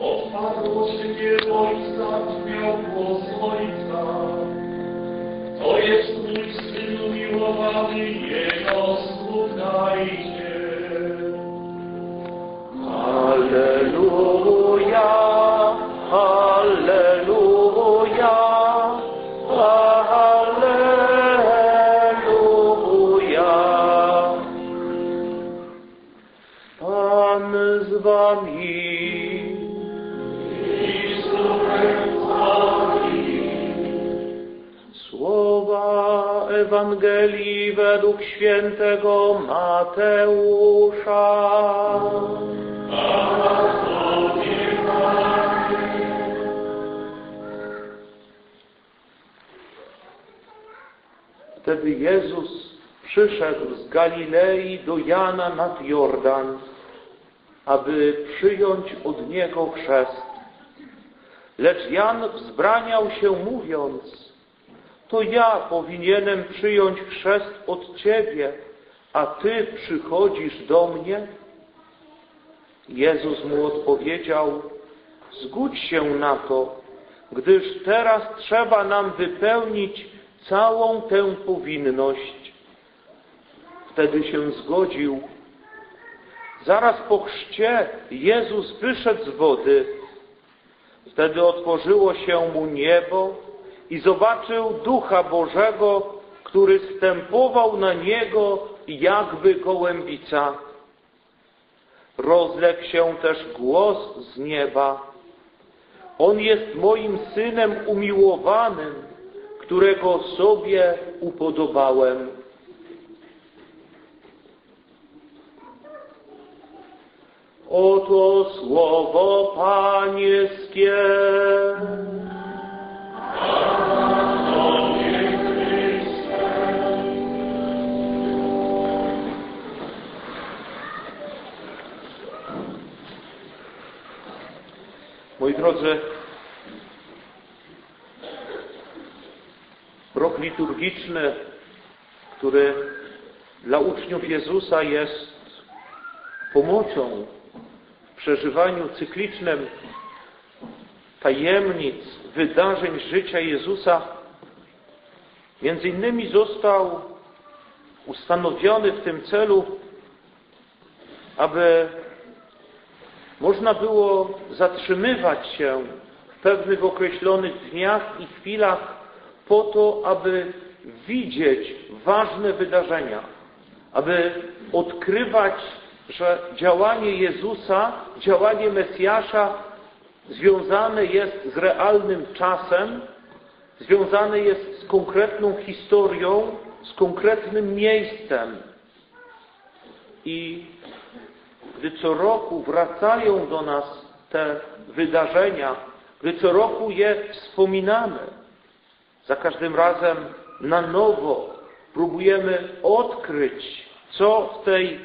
Odpadło życie ojca, miał głos ojca. To jest mój syn umiłowany, jego słuchajcie. Alleluja, Ewangelii według świętego Mateusza. Wtedy Jezus przyszedł z Galilei do Jana nad Jordan, aby przyjąć od Niego chrzest. Lecz Jan wzbraniał się mówiąc, to ja powinienem przyjąć chrzest od Ciebie, a Ty przychodzisz do mnie? Jezus mu odpowiedział, zgódź się na to, gdyż teraz trzeba nam wypełnić całą tę powinność. Wtedy się zgodził. Zaraz po chrzcie Jezus wyszedł z wody. Wtedy otworzyło się mu niebo i zobaczył Ducha Bożego, który stępował na niego jakby gołębica. Rozległ się też głos z nieba. On jest moim synem umiłowanym, którego sobie upodobałem. Oto słowo Pańskie. Moi drodzy, rok liturgiczny, który dla uczniów Jezusa jest pomocą w przeżywaniu cyklicznym tajemnic, wydarzeń życia Jezusa, między innymi został ustanowiony w tym celu, aby można było zatrzymywać się w pewnych określonych dniach i chwilach po to, aby widzieć ważne wydarzenia, aby odkrywać, że działanie Jezusa, działanie Mesjasza związane jest z realnym czasem, związane jest z konkretną historią, z konkretnym miejscem. I gdy co roku wracają do nas te wydarzenia, gdy co roku je wspominamy, za każdym razem na nowo próbujemy odkryć, co w tej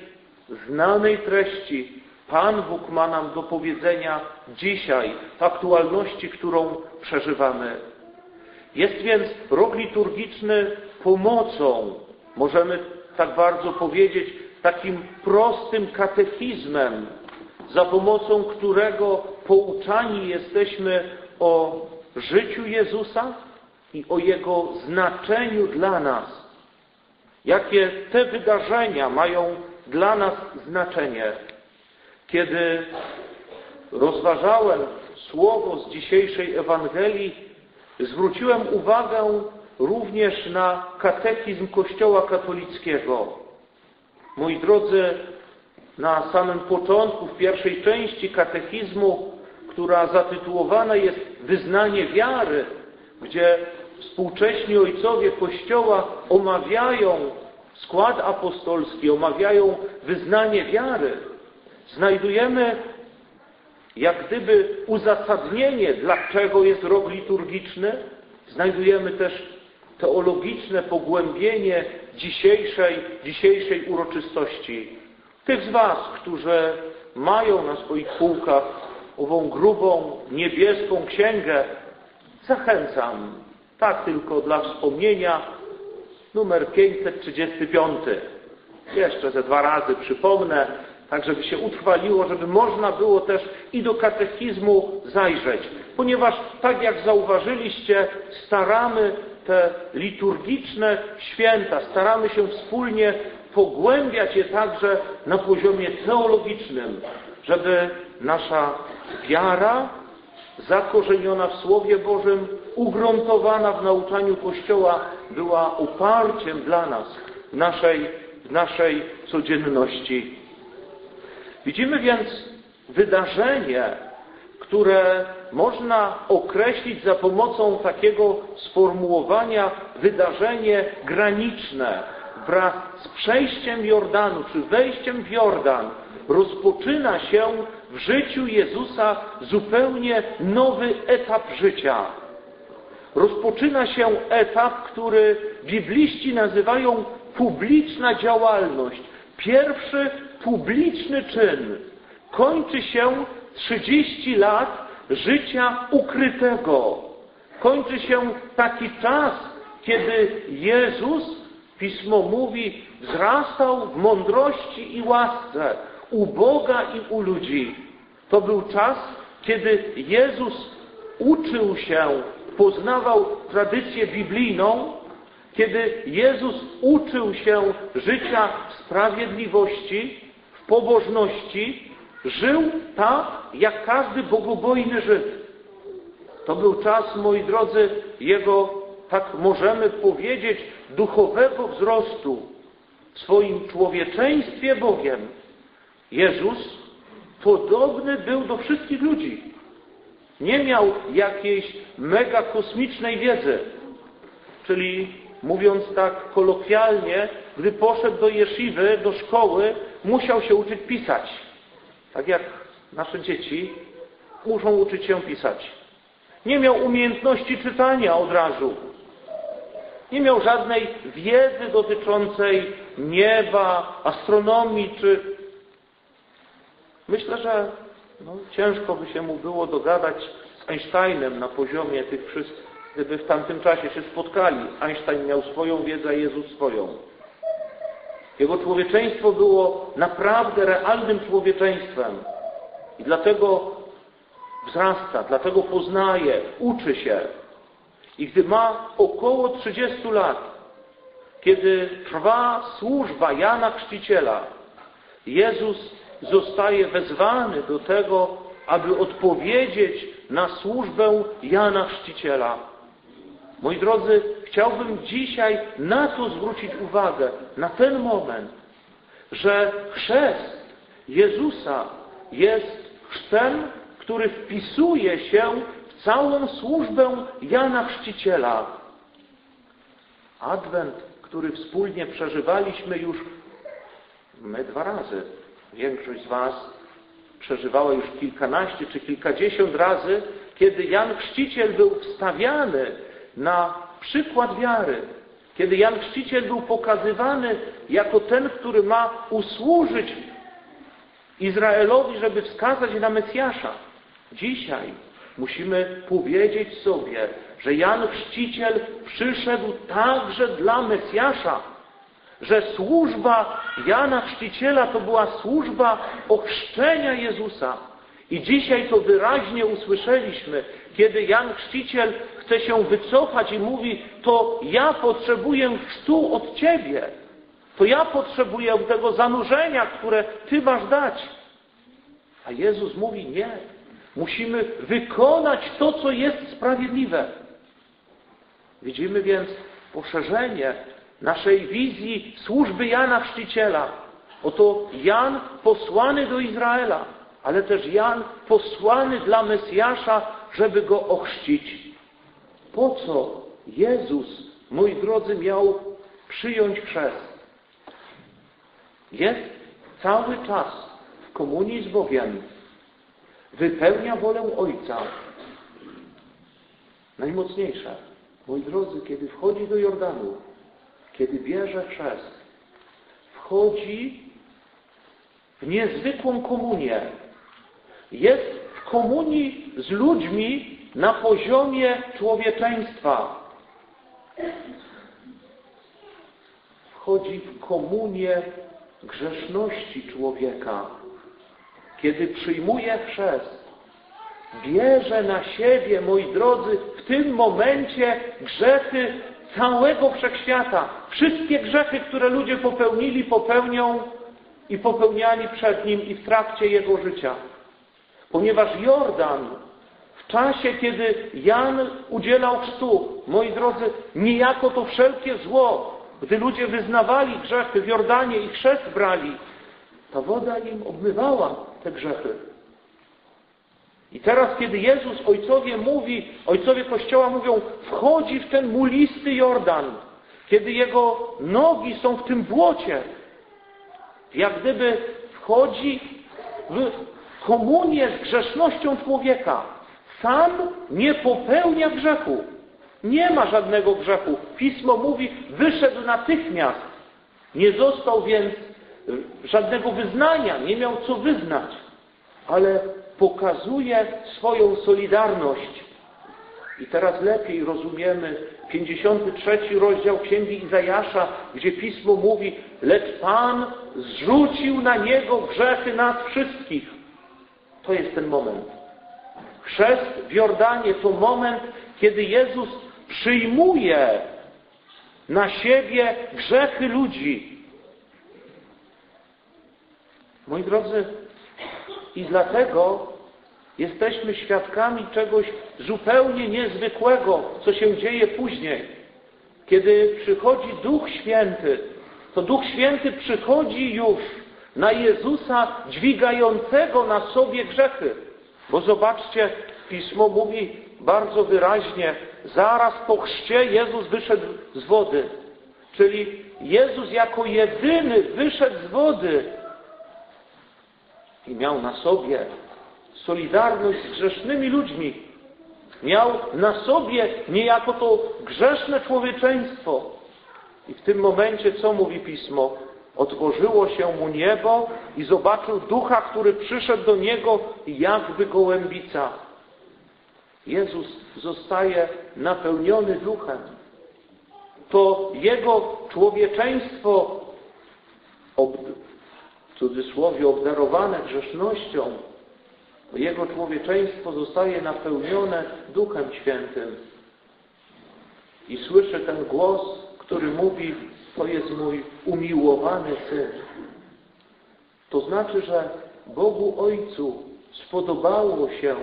znanej treści Pan Bóg ma nam do powiedzenia dzisiaj, w aktualności, którą przeżywamy. Jest więc rok liturgiczny pomocą, możemy tak bardzo powiedzieć, takim prostym katechizmem, za pomocą którego pouczani jesteśmy o życiu Jezusa i o Jego znaczeniu dla nas. Jakie te wydarzenia mają dla nas znaczenie. Kiedy rozważałem słowo z dzisiejszej Ewangelii, zwróciłem uwagę również na katechizm Kościoła katolickiego. Moi drodzy, na samym początku, w pierwszej części katechizmu, która zatytułowana jest Wyznanie wiary, gdzie współcześni ojcowie Kościoła omawiają skład apostolski, omawiają wyznanie wiary, znajdujemy jak gdyby uzasadnienie, dlaczego jest rok liturgiczny, znajdujemy też teologiczne pogłębienie dzisiejszej, dzisiejszej uroczystości. Tych z Was, którzy mają na swoich półkach ową grubą, niebieską księgę, zachęcam, tak tylko dla wspomnienia, numer 535. Jeszcze ze dwa razy przypomnę, tak żeby się utrwaliło, żeby można było też i do katechizmu zajrzeć. Ponieważ, tak jak zauważyliście, staramy te liturgiczne święta, staramy się wspólnie pogłębiać je także na poziomie teologicznym, żeby nasza wiara zakorzeniona w Słowie Bożym, ugruntowana w nauczaniu Kościoła, była uparciem dla nas w naszej, w naszej codzienności. Widzimy więc wydarzenie, które można określić za pomocą takiego sformułowania wydarzenie graniczne wraz z przejściem Jordanu, czy wejściem w Jordan, rozpoczyna się w życiu Jezusa zupełnie nowy etap życia. Rozpoczyna się etap, który bibliści nazywają publiczna działalność. Pierwszy publiczny czyn kończy się 30 lat życia ukrytego. Kończy się taki czas, kiedy Jezus, Pismo mówi, wzrastał w mądrości i łasce u Boga i u ludzi. To był czas, kiedy Jezus uczył się, poznawał tradycję biblijną, kiedy Jezus uczył się życia w sprawiedliwości, w pobożności, żył tak, jak każdy bogobojny Żyd. To był czas, moi drodzy, jego, tak możemy powiedzieć, duchowego wzrostu w swoim człowieczeństwie Bogiem. Jezus podobny był do wszystkich ludzi. Nie miał jakiejś mega kosmicznej wiedzy. Czyli mówiąc tak kolokwialnie, gdy poszedł do jeszywy, do szkoły, musiał się uczyć pisać. Tak jak nasze dzieci muszą uczyć się pisać. Nie miał umiejętności czytania od razu. Nie miał żadnej wiedzy dotyczącej nieba, astronomii czy Myślę, że no, ciężko by się mu było dogadać z Einsteinem na poziomie tych wszystkich, gdyby w tamtym czasie się spotkali. Einstein miał swoją wiedzę, Jezus swoją. Jego człowieczeństwo było naprawdę realnym człowieczeństwem. I dlatego wzrasta, dlatego poznaje, uczy się. I gdy ma około 30 lat, kiedy trwa służba Jana Chrzciciela, Jezus zostaje wezwany do tego, aby odpowiedzieć na służbę Jana Chrzciciela. Moi drodzy, chciałbym dzisiaj na to zwrócić uwagę, na ten moment, że chrzest Jezusa jest chrztem, który wpisuje się w całą służbę Jana Chrzciciela. Adwent, który wspólnie przeżywaliśmy już my dwa razy, Większość z Was przeżywała już kilkanaście czy kilkadziesiąt razy, kiedy Jan Chrzciciel był wstawiany na przykład wiary, kiedy Jan Chrzciciel był pokazywany jako ten, który ma usłużyć Izraelowi, żeby wskazać na Mesjasza. Dzisiaj musimy powiedzieć sobie, że Jan Chrzciciel przyszedł także dla Mesjasza że służba Jana Chrzciciela to była służba ochrzczenia Jezusa. I dzisiaj to wyraźnie usłyszeliśmy, kiedy Jan Chrzciciel chce się wycofać i mówi, to ja potrzebuję chrztu od Ciebie. To ja potrzebuję tego zanurzenia, które Ty masz dać. A Jezus mówi, nie. Musimy wykonać to, co jest sprawiedliwe. Widzimy więc poszerzenie naszej wizji służby Jana Chrzciciela. Oto Jan posłany do Izraela, ale też Jan posłany dla Mesjasza, żeby go ochrzcić. Po co Jezus, moi drodzy, miał przyjąć chrzest? Jest cały czas w komunii z Bogiem. Wypełnia wolę Ojca. Najmocniejsze. Moi drodzy, kiedy wchodzi do Jordanu, kiedy bierze chrzest, wchodzi w niezwykłą komunię. Jest w komunii z ludźmi na poziomie człowieczeństwa. Wchodzi w komunię grzeszności człowieka. kiedy przyjmuje chrzest, bierze na siebie, moi drodzy, w tym momencie grzechy całego wszechświata. Wszystkie grzechy, które ludzie popełnili, popełnią i popełniali przed nim i w trakcie jego życia. Ponieważ Jordan w czasie, kiedy Jan udzielał chrztu, moi drodzy, niejako to wszelkie zło, gdy ludzie wyznawali grzechy w Jordanie i chrzest brali, ta woda im obmywała te grzechy. I teraz, kiedy Jezus ojcowie mówi, ojcowie Kościoła mówią, wchodzi w ten mulisty Jordan, kiedy jego nogi są w tym błocie, jak gdyby wchodzi w komunię z grzesznością człowieka. Sam nie popełnia grzechu. Nie ma żadnego grzechu. Pismo mówi, wyszedł natychmiast. Nie został więc żadnego wyznania, nie miał co wyznać, ale pokazuje swoją solidarność. I teraz lepiej rozumiemy 53 rozdział Księgi Izajasza, gdzie Pismo mówi, lecz Pan zrzucił na Niego grzechy nas wszystkich. To jest ten moment. Chrzest w Jordanie to moment, kiedy Jezus przyjmuje na siebie grzechy ludzi. Moi drodzy, i dlatego jesteśmy świadkami czegoś zupełnie niezwykłego, co się dzieje później. Kiedy przychodzi Duch Święty, to Duch Święty przychodzi już na Jezusa dźwigającego na sobie grzechy. Bo zobaczcie, Pismo mówi bardzo wyraźnie, zaraz po chrzcie Jezus wyszedł z wody. Czyli Jezus jako jedyny wyszedł z wody i miał na sobie solidarność z grzesznymi ludźmi. Miał na sobie niejako to grzeszne człowieczeństwo. I w tym momencie co mówi Pismo? Otworzyło się mu niebo i zobaczył ducha, który przyszedł do niego jakby gołębica. Jezus zostaje napełniony duchem. To jego człowieczeństwo, w cudzysłowie obdarowane grzesznością, jego człowieczeństwo zostaje napełnione Duchem Świętym. I słyszę ten głos, który mówi, to jest mój umiłowany Syn. To znaczy, że Bogu Ojcu spodobało się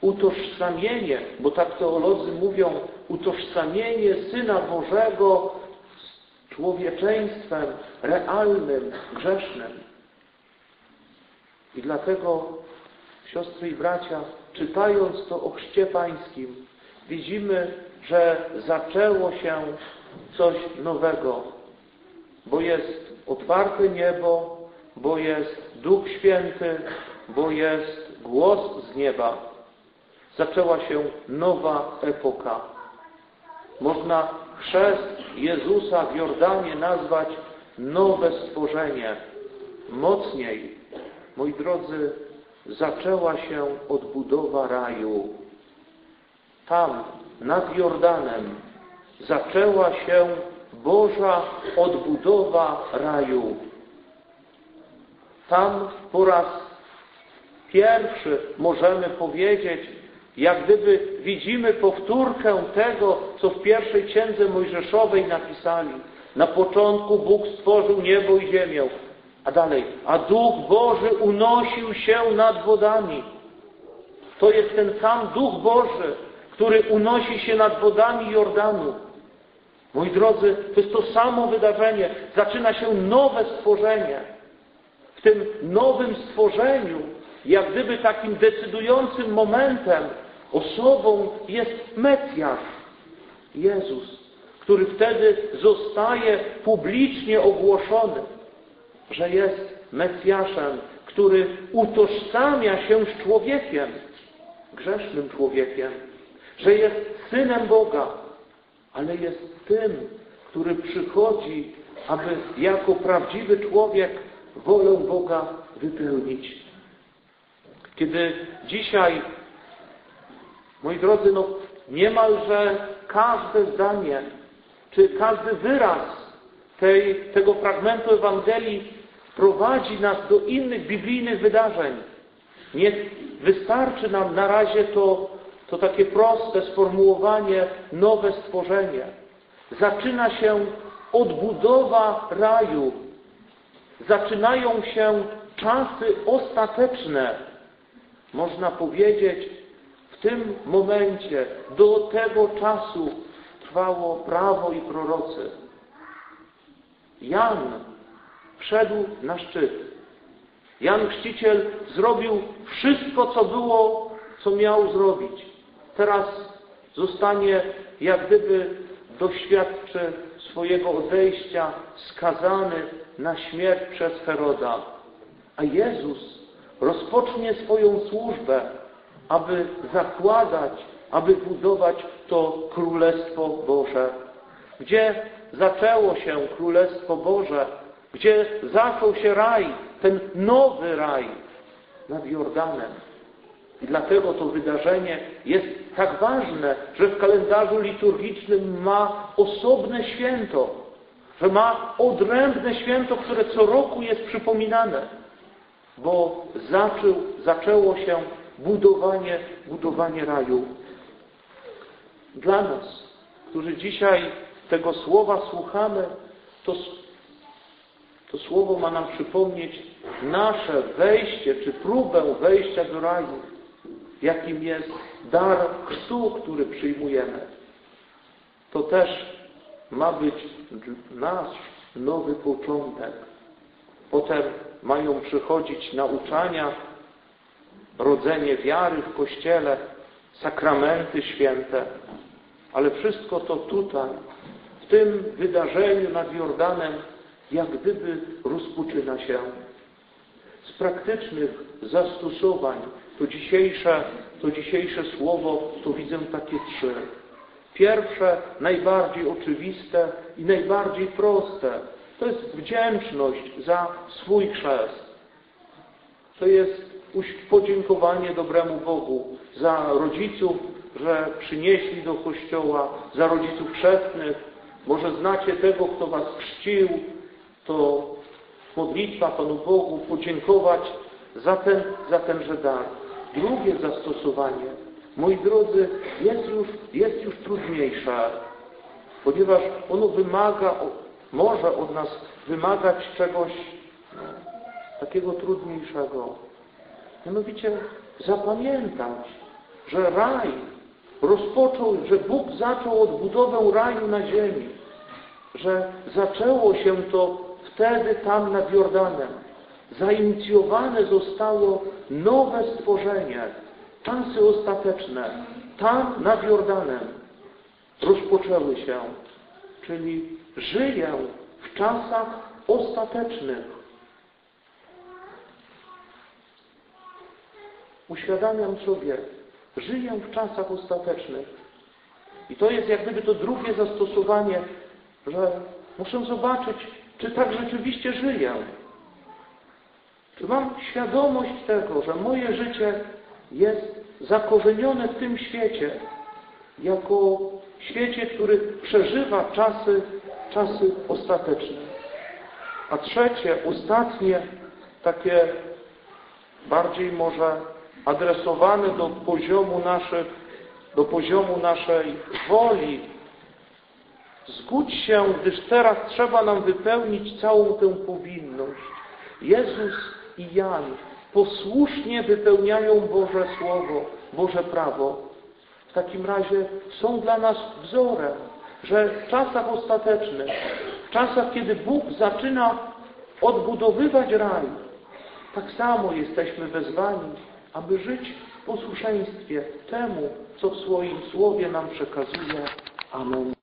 utożsamienie, bo tak teolodzy mówią, utożsamienie Syna Bożego z człowieczeństwem realnym, grzesznym. I dlatego, siostry i bracia, czytając to o chrzcie pańskim, widzimy, że zaczęło się coś nowego, bo jest otwarte niebo, bo jest Duch Święty, bo jest głos z nieba. Zaczęła się nowa epoka. Można chrzest Jezusa w Jordanie nazwać nowe stworzenie. Mocniej, moi drodzy, zaczęła się odbudowa raju. Tam, nad Jordanem, zaczęła się Boża odbudowa raju. Tam po raz pierwszy możemy powiedzieć, jak gdyby widzimy powtórkę tego, co w pierwszej księdze Mojżeszowej napisali. Na początku Bóg stworzył niebo i ziemię. A dalej, a Duch Boży unosił się nad wodami. To jest ten sam Duch Boży, który unosi się nad wodami Jordanu. Moi drodzy, to jest to samo wydarzenie. Zaczyna się nowe stworzenie. W tym nowym stworzeniu, jak gdyby takim decydującym momentem, osobą jest Mesjasz, Jezus, który wtedy zostaje publicznie ogłoszony, że jest Mesjaszem, który utożsamia się z człowiekiem, grzesznym człowiekiem, że jest Synem Boga, ale jest tym, który przychodzi, aby jako prawdziwy człowiek wolę Boga wypełnić. Kiedy dzisiaj, moi drodzy, no niemalże każde zdanie, czy każdy wyraz tej, tego fragmentu Ewangelii prowadzi nas do innych biblijnych wydarzeń. nie wystarczy nam na razie to, to takie proste sformułowanie nowe stworzenie. Zaczyna się odbudowa raju. Zaczynają się czasy ostateczne. Można powiedzieć, w tym momencie, do tego czasu trwało prawo i prorocy. Jan wszedł na szczyt. Jan Chrzciciel zrobił wszystko, co było, co miał zrobić. Teraz zostanie, jak gdyby doświadczy swojego odejścia, skazany na śmierć przez Heroda. A Jezus rozpocznie swoją służbę, aby zakładać, aby budować to Królestwo Boże. Gdzie zaczęło się Królestwo Boże, gdzie zaczął się raj, ten nowy raj nad Jordanem. I dlatego to wydarzenie jest tak ważne, że w kalendarzu liturgicznym ma osobne święto, że ma odrębne święto, które co roku jest przypominane, bo zaczął, zaczęło się budowanie, budowanie raju. Dla nas, którzy dzisiaj tego słowa słuchamy, to, to słowo ma nam przypomnieć nasze wejście, czy próbę wejścia do raju, jakim jest dar chrztu, który przyjmujemy. To też ma być nasz nowy początek. Potem mają przychodzić nauczania, rodzenie wiary w Kościele, sakramenty święte, ale wszystko to tutaj, w tym wydarzeniu nad Jordanem, jak gdyby rozpoczyna się. Z praktycznych zastosowań to dzisiejsze, to dzisiejsze słowo to widzę takie trzy. Pierwsze, najbardziej oczywiste i najbardziej proste, to jest wdzięczność za swój chrzest. To jest podziękowanie dobremu Bogu za rodziców, że przynieśli do kościoła, za rodziców chrzestnych. Może znacie tego, kto was chrzcił, to modlitwa Panu Bogu, podziękować za, ten, za tenże dar. Drugie zastosowanie, moi drodzy, jest już, jest już trudniejsze, ponieważ ono wymaga, może od nas wymagać czegoś no, takiego trudniejszego. Mianowicie zapamiętać, że raj rozpoczął, że Bóg zaczął odbudowę raju na ziemi, że zaczęło się to wtedy tam nad Jordanem. Zainicjowane zostało nowe stworzenie, czasy ostateczne, tam nad Jordanem rozpoczęły się, czyli żyję w czasach ostatecznych. Uświadamiam sobie, żyję w czasach ostatecznych. I to jest jak gdyby to drugie zastosowanie, że muszę zobaczyć, czy tak rzeczywiście żyję. Czy mam świadomość tego, że moje życie jest zakorzenione w tym świecie, jako świecie, który przeżywa czasy, czasy ostateczne. A trzecie, ostatnie, takie bardziej może adresowane do poziomu naszych, do poziomu naszej woli. Zgódź się, gdyż teraz trzeba nam wypełnić całą tę powinność. Jezus i Jan posłusznie wypełniają Boże Słowo, Boże prawo. W takim razie są dla nas wzorem, że w czasach ostatecznych, w czasach, kiedy Bóg zaczyna odbudowywać raj, tak samo jesteśmy wezwani, aby żyć w posłuszeństwie temu, co w swoim Słowie nam przekazuje. Amen.